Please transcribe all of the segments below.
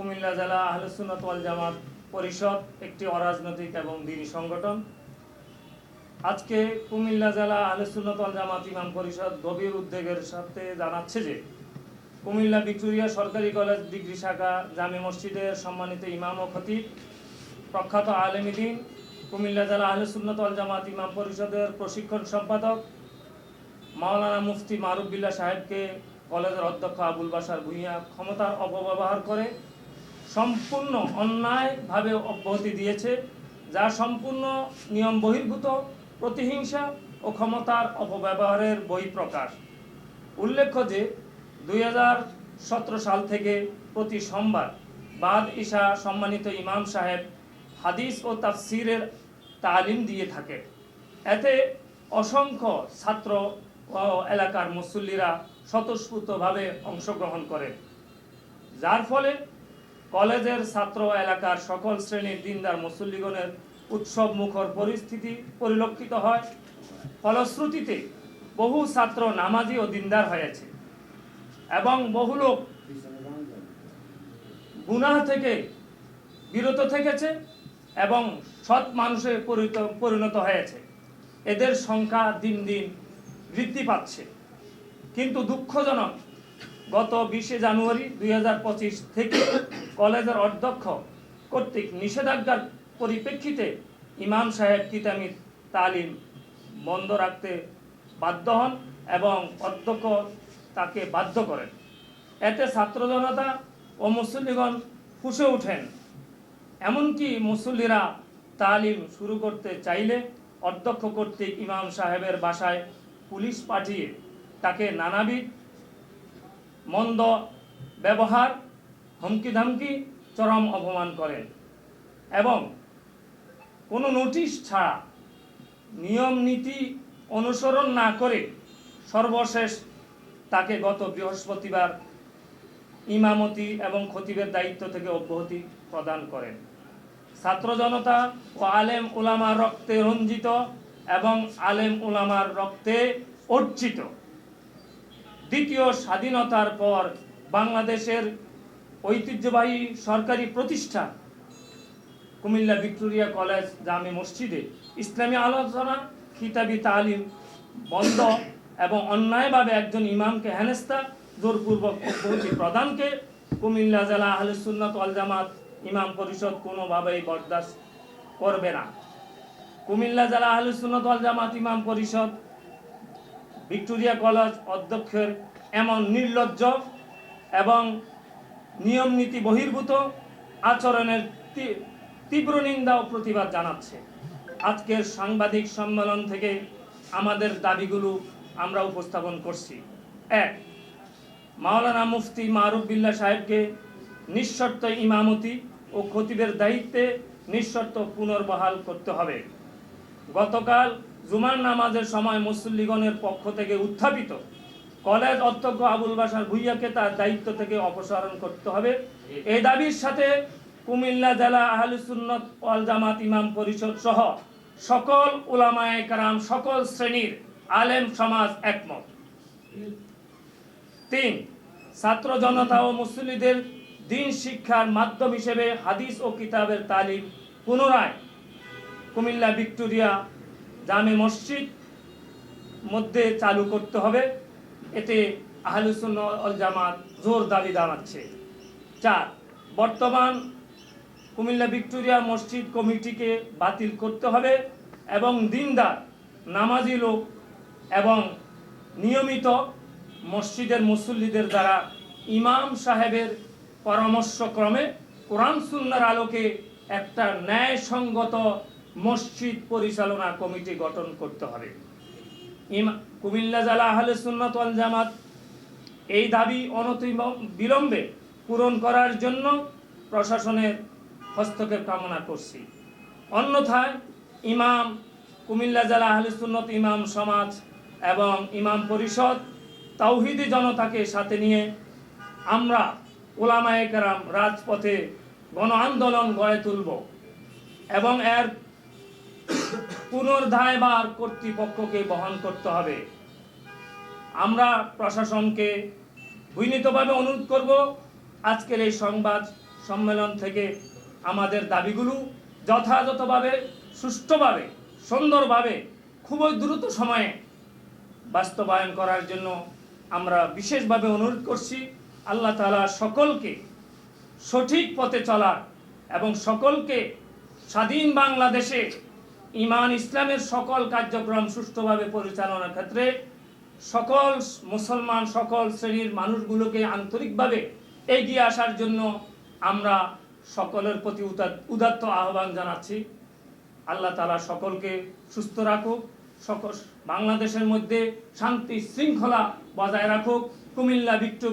কুমিল্লা জেলা আহলুসুন্নত ওয়াল জামাত পরিষদ একটি অরাজনৈতিক এবং দিনী সংগঠন। আজকে কুমিল্লা জেলা আহলুসুন্নত ওয়াল জামাত ইমাম পরিষদ গভীর উদ্বেগের সাথে জানাচ্ছে যে, কুমিল্লা ভিক্টোরিয়া সরকারি কলেজ ডিগ্রি শাখা জামে মসজিদের সম্মানিত ইমাম ও খতিব, প্রখ্যাত আলেমিদিন কুমিল্লা জেলা আহলুসুন্নত ওয়াল জামাত ইমাম পরিষদের প্রশিক্ষণ সম্পাদক, মাওলানা মুফতি মারুফ বিল্লাহ সাহেবকে কলেজের অধ্যক্ষ আবুল বাসার ভূঁইয়া ক্ষমতার অপব্যবহার করে সম্পূর্ণ অন্যায়ভাবে অব্যাহতি দিয়েছে, যা সম্পূর্ণ নিয়ম বহির্ভূত, প্রতিহিংসা ও ক্ষমতার অপব্যবহারের বহিঃপ্রকাশ। উল্লেখ্য যে, দুই হাজার সতেরো সাল থেকে প্রতি সোমবার বাদ ঈশা সম্মানিত ইমাম সাহেব হাদিস ও তাফসিরের তালিম দিয়ে থাকে। এতে অসংখ্য ছাত্র ও এলাকার মুসল্লিরা স্বতঃস্ফূর্তভাবে অংশগ্রহণ করে। যার ফলে কলেজের ছাত্র এলাকার সকল শ্রেণির দিনদার মুসল্লিগণের উৎসব মুখর পরিস্থিতি পরিলক্ষিত হয়। ফলশ্রুতিতে বহু ছাত্র নামাজি ও দিনদার হয়েছে এবং বহু লোক গুনাহ থেকে বিরত থেকেছে এবং সৎ মানুষে পরিণত হয়েছে। এদের সংখ্যা দিন দিন বৃদ্ধি পাচ্ছে। কিন্তু দুঃখজনক, গত বিশে জানুয়ারি দুই হাজার পঁচিশ থেকে কলেজের অধ্যক্ষ কর্তৃক নিষেধাজ্ঞার পরিপ্রেক্ষিতে ইমাম সাহেব কিতামির তালিম বন্ধ রাখতে বাধ্য হন এবং অধ্যক্ষ তাকে বাধ্য করেন। এতে ছাত্র জনতা ও মুসল্লিগণ ফুসে ওঠেন। এমনকি মুসল্লিরা তালিম শুরু করতে চাইলে অধ্যক্ষ কর্তৃক ইমাম সাহেবের বাসায় পুলিশ পাঠিয়ে তাকে নানাবিধ মন্দ ব্যবহার হুমকি ধামকি চরম অপমান করেন। এবং কোনো নোটিশ ছাড়া নিয়ম, নীতি অনুসরণ না করে সর্বশেষ তাকে গত বৃহস্পতিবার ইমামতি এবং খতিবের দায়িত্ব থেকে অব্যাহতি প্রদান করেন। ছাত্র জনতা ও আলেম ওলামার রক্তে রঞ্জিত এবং আলেম ওলামার রক্তে অর্জিত। দ্বিতীয় স্বাধীনতার পর বাংলাদেশের ঐতিহ্যবাহী সরকারি প্রতিষ্ঠান কুমিল্লা ভিক্টোরিয়া কলেজ জামে মসজিদে ইসলামী আলোচনা, খিতাবি তালিম, বন্ধ এবং অন্যায়ভাবে একজন ইমামকে হেনেস্তা জোরপূর্বক অব্যাহতি প্রদানকে কুমিল্লা জেলা আহলে সুন্নত ওয়াল জামাত ইমাম পরিষদ কোনোভাবেই বরদাস্ত করবে না। কুমিল্লা জেলা আহলে সুন্নত ওয়াল জামাত ইমাম পরিষদ ভিক্টোরিয়া কলেজ অধ্যক্ষের এমন নির্লজ্জ এবং নিয়ম নীতি বহির্ভূত আচরণের তীব্র নিন্দা ও প্রতিবাদ জানাচ্ছে। আজকের সাংবাদিক সম্মেলন থেকে আমাদের দাবিগুলো আমরা উপস্থাপন করছি। এক, মাওলানা মুফতি মারুফ বিল্লা সাহেবকে নিঃশর্ত ইমামতি ও খতিবের দায়িত্বে নিঃশর্ত পুনর্বহাল করতে হবে। গতকাল জুমার নামাজের সময় মুসল্লিগণের পক্ষ থেকে উত্থাপিত কলেজ অধ্যক্ষ আবুল বাসার ভুইয়াকে তার দায়িত্ব থেকে অপসারণ করতে হবে। এই দাবির সাথে কুমিল্লা জেলা আহলুসুন্নত ওয়াল জামাত ইমাম পরিষদ সহ সকল উলামায়ে কারাম, সকল শ্রেণির আলেম সমাজ একমত। তিন, ছাত্র জনতা ও মুসল্লিদের দিন শিক্ষার মাধ্যম হিসেবে হাদিস ও কিতাবের তালিম পুনরায় কুমিল্লা ভিক্টোরিয়া জামে মসজিদ মধ্যে চালু করতে হবে। এতে আহলুসুন অল জামাত জোর দাবি জানাচ্ছে চার, বর্তমান কুমিল্লা ভিক্টোরিয়া মসজিদ কমিটিকে বাতিল করতে হবে এবং দিনদার, নামাজি লোক এবং নিয়মিত মসজিদের মুসল্লিদের দ্বারা ইমাম সাহেবের পরামর্শক্রমে কোরআন সুন্নার আলোকে একটা ন্যায়সঙ্গত মসজিদ পরিচালনা কমিটি গঠন করতে হবে। ইমা কুমিল্লা জেলা আহলে সুন্নত ওয়াল জামাত, এই দাবি অনতি বিলম্বে পূরণ করার জন্য প্রশাসনের হস্তক্ষেপ কামনা করছি। অন্যথায় ইমাম, কুমিল্লা জেলা আহলে সুন্নত ইমাম সমাজ এবং ইমাম পরিষদ তাওহিদি জনতাকে সাথে নিয়ে আমরা ওলামায়েকেরাম রাজপথে গণ আন্দোলন গড়ে তুলব এবং এর পুনর্দায়বার কর্তৃপক্ষকে বহন করতে হবে। আমরা প্রশাসনকে বিনীতভাবে অনুরোধ করব, আজকের এই সংবাদ সম্মেলন থেকে আমাদের দাবিগুলো যথাযথভাবে, সুষ্ঠুভাবে, সুন্দরভাবে, খুবই দ্রুত সময়ে বাস্তবায়ন করার জন্য আমরা বিশেষভাবে অনুরোধ করছি। আল্লাহ তাআলা সকলকে সঠিক পথে চলার এবং সকলকে স্বাধীন বাংলাদেশে ইমান ইসলামের সকল কার্যক্রম সুষ্ঠুভাবে পরিচালনার ক্ষেত্রে সকল মুসলমান, সকল শ্রেণির মানুষগুলোকে আন্তরিকভাবে এগিয়ে আসার জন্য আমরা সকলের প্রতি উদাত- উদাত্ত আহ্বান জানাচ্ছি। আল্লাহ তালা সকলকে সুস্থ রাখুক, সকল বাংলাদেশের মধ্যে শান্তি শৃঙ্খলা বজায় রাখুক। কুমিল্লা ভিক্টো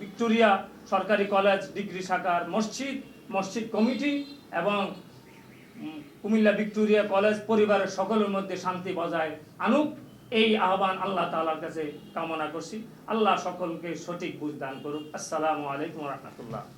ভিক্টোরিয়া সরকারি কলেজ, ডিগ্রি শাখার মসজিদ মসজিদ কমিটি এবং কুমিল্লা ভিক্টোরিয়া কলেজ পরিবারের সকলের মধ্যে শান্তি বজায় আনুক। এই আহ্বান আল্লাহ তালার কাছে কামনা করছি। আল্লাহ সকলকে সঠিক বুঝদান করুক। আসসালামু আলাইকুম রহমতুল্লাহ।